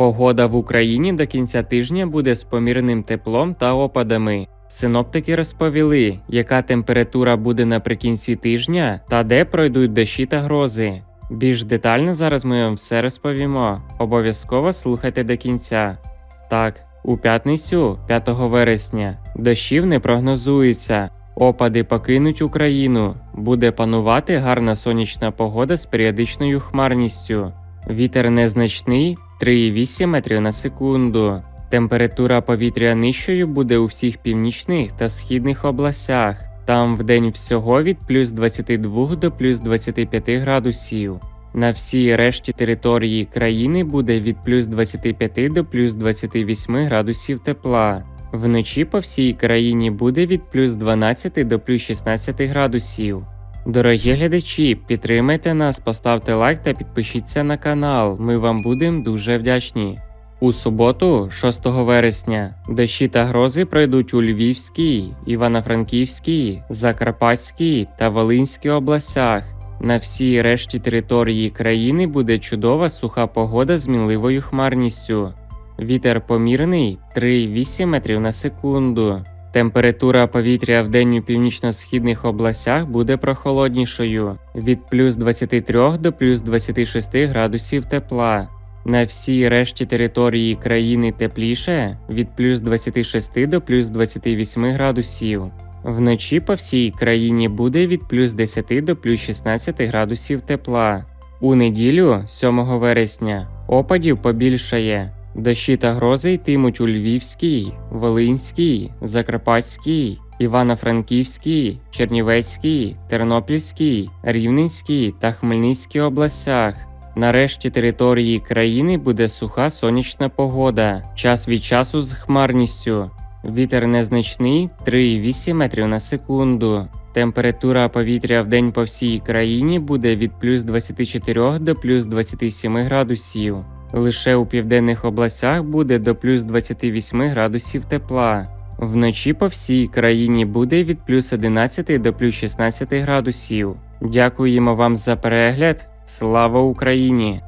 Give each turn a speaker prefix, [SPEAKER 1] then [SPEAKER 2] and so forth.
[SPEAKER 1] Погода в Україні до кінця тижня буде з помірним теплом та опадами. Синоптики розповіли, яка температура буде наприкінці тижня та де пройдуть дощі та грози. Більш детально зараз ми вам все розповімо. Обов'язково слухайте до кінця. Так, у п'ятницю, 5 вересня, дощів не прогнозується. Опади покинуть Україну. Буде панувати гарна сонячна погода з періодичною хмарністю. Вітер незначний 3,8 метрів на секунду. Температура повітря нижчою буде у всіх північних та східних областях. Там вдень всього від плюс 22 до плюс 25 градусів. На всій решті території країни буде від плюс 25 до плюс 28 градусів тепла. Вночі по всій країні буде від плюс 12 до плюс 16 градусів. Дорогі глядачі, підтримайте нас, поставте лайк та підпишіться на канал. Ми вам будемо дуже вдячні. У суботу, 6 вересня, дощі та грози пройдуть у Львівській, Івано-Франківській, Закарпатській та Волинській областях. На всій решті території країни буде чудова суха погода з мінливою хмарністю. Вітер помірний 3,8 метрів на секунду. Температура повітря в день у північно-східних областях буде прохолоднішою від плюс 23 до плюс 26 градусів тепла. На всій решті території країни тепліше від плюс 26 до плюс 28 градусів. Вночі по всій країні буде від плюс 10 до плюс 16 градусів тепла. У неділю, 7 вересня, опадів побільшає. Дощі та грози йтимуть у Львівській, Волинській, Закарпатській, Івано-Франківській, Чернівецькій, Тернопільській, Рівненській та Хмельницькій областях. На решті території країни буде суха сонячна погода, час від часу з хмарністю. Вітер незначний 3,8 метрів на секунду. Температура повітря в день по всій країні буде від плюс 24 до плюс 27 градусів. Лише у південних областях буде до плюс 28 градусів тепла. Вночі по всій країні буде від плюс 11 до плюс 16 градусів. Дякуємо вам за перегляд. Слава Україні!